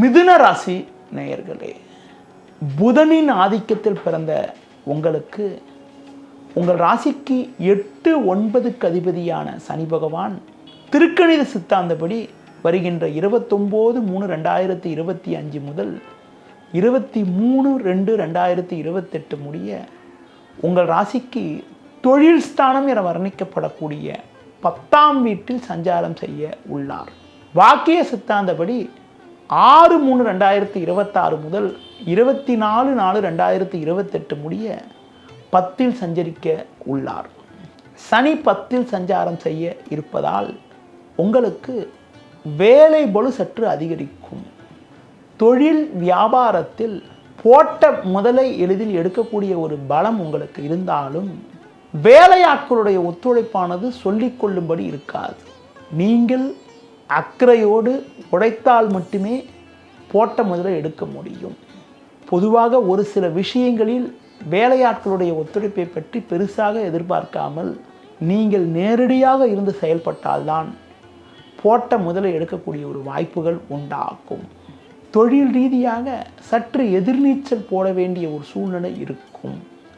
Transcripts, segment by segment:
மிதுன ராசி நேயர்களே புதனின் ஆதிக்கத்தில் பிறந்த உங்களுக்கு உங்கள் ராசிக்கு எட்டு ஒன்பதுக்கு அதிபதியான சனி பகவான் திருக்கணித சித்தாந்தபடி வருகின்ற இருபத்தொம்போது மூணு ரெண்டாயிரத்தி இருபத்தி அஞ்சு முதல் இருபத்தி மூணு ரெண்டு ரெண்டாயிரத்தி இருபத்தெட்டு முடிய உங்கள் ராசிக்கு தொழில் ஸ்தானம் என வர்ணிக்கப்படக்கூடிய பத்தாம் வீட்டில் சஞ்சாரம் செய்ய உள்ளார். வாக்கிய சித்தாந்தபடி ஆறு மூணு ரெண்டாயிரத்தி இருபத்தாறு முதல் இருபத்தி நாலு நாலு ரெண்டாயிரத்தி இருபத்தெட்டு முடிய பத்தில் சஞ்சரிக்க உள்ளார். சனி பத்தில் சஞ்சாரம் செய்ய இருப்பதால் உங்களுக்கு வேலை பலு சற்று அதிகரிக்கும். தொழில் வியாபாரத்தில் போட்ட முதலை எளிதில் எடுக்கக்கூடிய ஒரு பலம் உங்களுக்கு இருந்தாலும் வேலையாட்களுடைய ஒத்துழைப்பானது சொல்லிக்கொள்ளும்படி இருக்காது. நீங்கள் அக்கறையோடு உழைத்தால் மட்டுமே போட்ட முதலை எடுக்க முடியும். பொதுவாக ஒரு சில விஷயங்களில் வேலையாட்களுடைய ஒத்துழைப்பை பற்றி பெருசாக எதிர்பார்க்காமல் நீங்கள் நேரடியாக இருந்து செயல்பட்டால்தான் போட்ட முதலை எடுக்கக்கூடிய ஒரு வாய்ப்புகள் உண்டாகும். தொழில் ரீதியாக சற்று எதிர்நீச்சல் போட வேண்டிய ஒரு சூழ்நிலை இருக்கும்.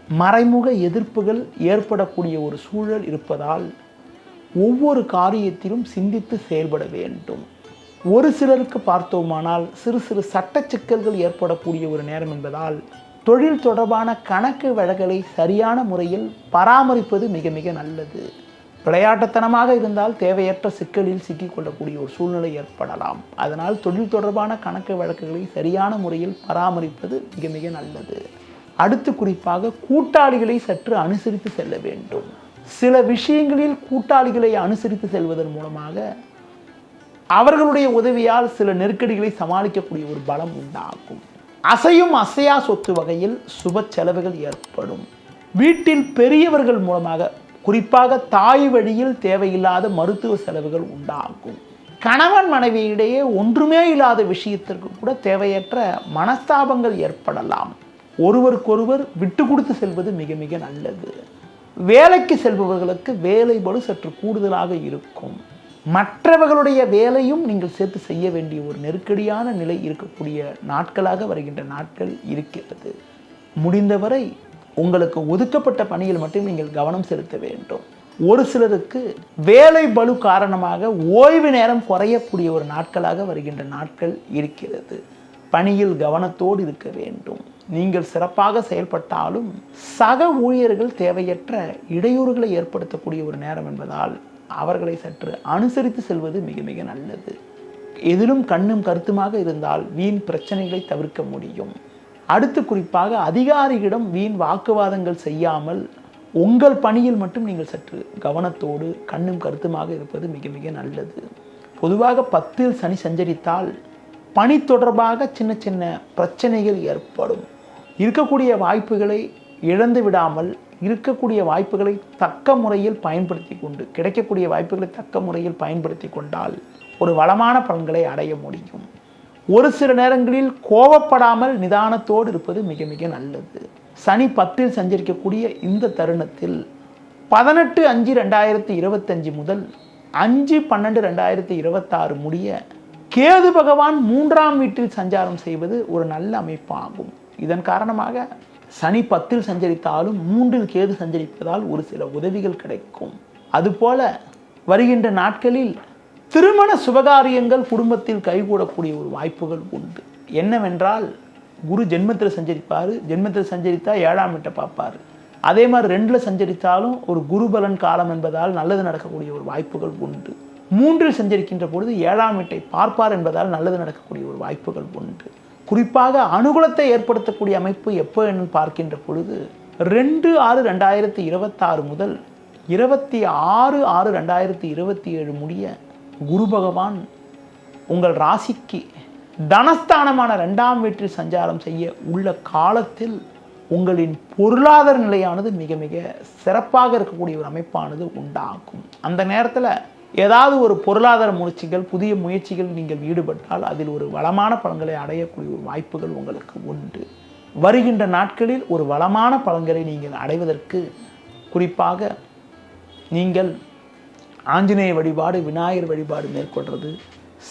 மறைமுக எதிர்ப்புகள் ஏற்படக்கூடிய ஒரு சூழல் இருப்பதால் ஒவ்வொரு காரியத்திலும் சிந்தித்து செயல்பட வேண்டும். ஒரு சிலருக்கு பார்த்தோமானால் சிறு சிறு சட்ட சிக்கல்கள் ஏற்படக்கூடிய ஒரு நேரம் என்பதால் தொழில் தொடர்பான கணக்கு வழக்கலை சரியான முறையில் பராமரிப்பது மிக மிக நல்லது. விளையாட்டுத்தனமாக இருந்தால் தேவையற்ற சிக்கலில் சிக்கிக்கொள்ளக்கூடிய ஒரு சூழ்நிலை ஏற்படலாம். அதனால் தொழில் தொடர்பான கணக்கு வழக்குகளை சரியான முறையில் பராமரிப்பது மிக மிக நல்லது. அடுத்து குறிப்பாக கூட்டாளிகளை சற்று அனுசரித்து செல்ல வேண்டும். சில விஷயங்களில் கூட்டாளிகளை அனுசரித்து செல்வதன் மூலமாக அவர்களுடைய உதவியால் சில நெருக்கடிகளை சமாளிக்கக்கூடிய ஒரு பலம் உண்டாகும். அசையும் அசையா சொத்து வகையில் சுப செலவுகள் ஏற்படும். வீட்டில் பெரியவர்கள் மூலமாக குறிப்பாக தாய் வழியில் தேவையில்லாத மருத்துவ செலவுகள் உண்டாகும். கணவன் மனைவியிடையே ஒன்றுமே இல்லாத விஷயத்திற்கு கூட தேவையற்ற மனஸ்தாபங்கள் ஏற்படலாம். ஒருவருக்கொருவர் விட்டு கொடுத்து செல்வது மிக மிக நல்லது. வேலைக்கு செல்பவர்களுக்கு வேலை பளு சற்று கூடுதலாக இருக்கும். மற்றவர்களுடைய வேலையும் நீங்கள் சேர்த்து செய்ய வேண்டிய ஒரு நெருக்கடியான நிலை இருக்கக்கூடிய நாட்களாக வருகின்ற நாட்கள் இருக்கிறது முடிந்தவரை உங்களுக்கு ஒதுக்கப்பட்ட பணியில் மட்டும் நீங்கள் கவனம் செலுத்த வேண்டும். ஒரு சிலருக்கு வேலை பலு காரணமாக ஓய்வு நேரம் குறையக்கூடிய ஒரு நாட்களாக வருகின்ற நாட்கள் இருக்கிறது. பணியில் கவனத்தோடு இருக்க வேண்டும். நீங்கள் சிறப்பாக செயல்பட்டாலும் சக ஊழியர்கள் தேவையற்ற இடையூறுகளை ஏற்படுத்தக்கூடிய ஒரு நேரம் என்பதால் அவர்களை சற்று அனுசரித்து செல்வது மிக மிக நல்லது. எதிலும் கண்ணும் கருத்துமாக இருந்தால் வீண் பிரச்சனைகளை தவிர்க்க முடியும். அடுத்து குறிப்பாக அதிகாரியிடம் வீண் வாக்குவாதங்கள் செய்யாமல் உங்கள் பணியில் மட்டும் நீங்கள் சற்று கவனத்தோடு கண்ணும் கருத்துமாக இருப்பது மிக மிக நல்லது. பொதுவாக பத்தில் சனி சஞ்சரித்தால் பணி தொடர்பாக சின்ன சின்ன பிரச்சனைகள் ஏற்படும். இருக்கக்கூடிய வாய்ப்புகளை இழந்து விடாமல் இருக்கக்கூடிய வாய்ப்புகளை தக்க முறையில் பயன்படுத்தி கொண்டு கிடைக்கக்கூடிய வாய்ப்புகளை தக்க முறையில் பயன்படுத்தி கொண்டால் ஒரு வளமான பலன்களை அடைய முடியும். ஒரு சில நேரங்களில் கோபப்படாமல் நிதானத்தோடு இருப்பது மிக மிக நல்லது. சனி பத்தில் சஞ்சரிக்கக்கூடிய இந்த தருணத்தில் பதினெட்டு அஞ்சு ரெண்டாயிரத்தி இருபத்தஞ்சு முதல் அஞ்சு பன்னெண்டு ரெண்டாயிரத்தி இருபத்தாறு முடிய கேது பகவான் மூன்றாம் வீட்டில் சஞ்சாரம் செய்வது ஒரு நல்ல அமைப்பாகும். இதன் காரணமாக சனி பத்தில் சஞ்சரித்தாலும் மூன்றில் கேது சஞ்சரிப்பதால் ஒரு சில உதவிகள் கிடைக்கும். அதுபோல வருகின்ற நாட்களில் திருமண சுபகாரியங்கள் குடும்பத்தில் கைகூடக்கூடிய ஒரு வாய்ப்புகள் உண்டு. என்னவென்றால் குரு ஜென்மத்தில் சஞ்சரிப்பார் ஜென்மத்தில் சஞ்சரித்தா ஏழாம் வீட்டை பார்ப்பார். அதே மாதிரி ரெண்டில் சஞ்சரித்தாலும் ஒரு குருபலன் காலம் என்பதால் நல்லது நடக்கக்கூடிய ஒரு வாய்ப்புகள் உண்டு. மூன்றில் சஞ்சரிக்கின்ற பொழுது ஏழாம் வீட்டை பார்ப்பார் என்பதால் நல்லது நடக்கக்கூடிய ஒரு வாய்ப்புகள் உண்டு. குறிப்பாக அனுகூலத்தை ஏற்படுத்தக்கூடிய அமைப்பு எப்போ என்று பார்க்கின்ற பொழுது ரெண்டு ஆறு ரெண்டாயிரத்தி இருபத்தாறு முதல் இருபத்தி ஆறு ஆறு ரெண்டாயிரத்தி இருபத்தி ஏழு முடிய குரு பகவான் உங்கள் ராசிக்கு தனஸ்தானமான ரெண்டாம் வீட்டில் சஞ்சாரம் செய்ய உள்ள காலத்தில் உங்களின் பொருளாதார நிலையானது மிக மிக சிறப்பாக இருக்கக்கூடிய ஒரு அமைப்பானது உண்டாகும். அந்த நேரத்தில் ஏதாவது ஒரு பொருளாதார முயற்சிகள் புதிய முயற்சிகள் நீங்கள் ஈடுபட்டால் அதில் ஒரு வளமான பலன்களை அடையக்கூடிய ஒரு வாய்ப்புகள் உங்களுக்கு உண்டு. வருகின்ற நாட்களில் ஒரு வளமான பலன்களை நீங்கள் அடைவதற்கு குறிப்பாக நீங்கள் ஆஞ்சநேய வழிபாடு விநாயகர் வழிபாடு மேற்கொள்வது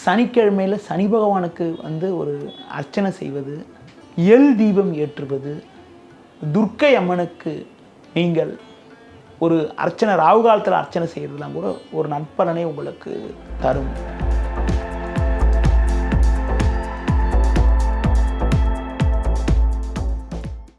சனிக்கிழமையில் சனி பகவானுக்கு வந்து ஒரு அர்ச்சனை செய்வது எல் தீபம் ஏற்றுவது துர்க்கை அம்மனுக்கு நீங்கள் ஒரு அர்ச்சனை ராகு காலத்தில் அர்ச்சனை செய்கிறதுலாம் கூட ஒரு நற்பலனை உங்களுக்கு தரும்.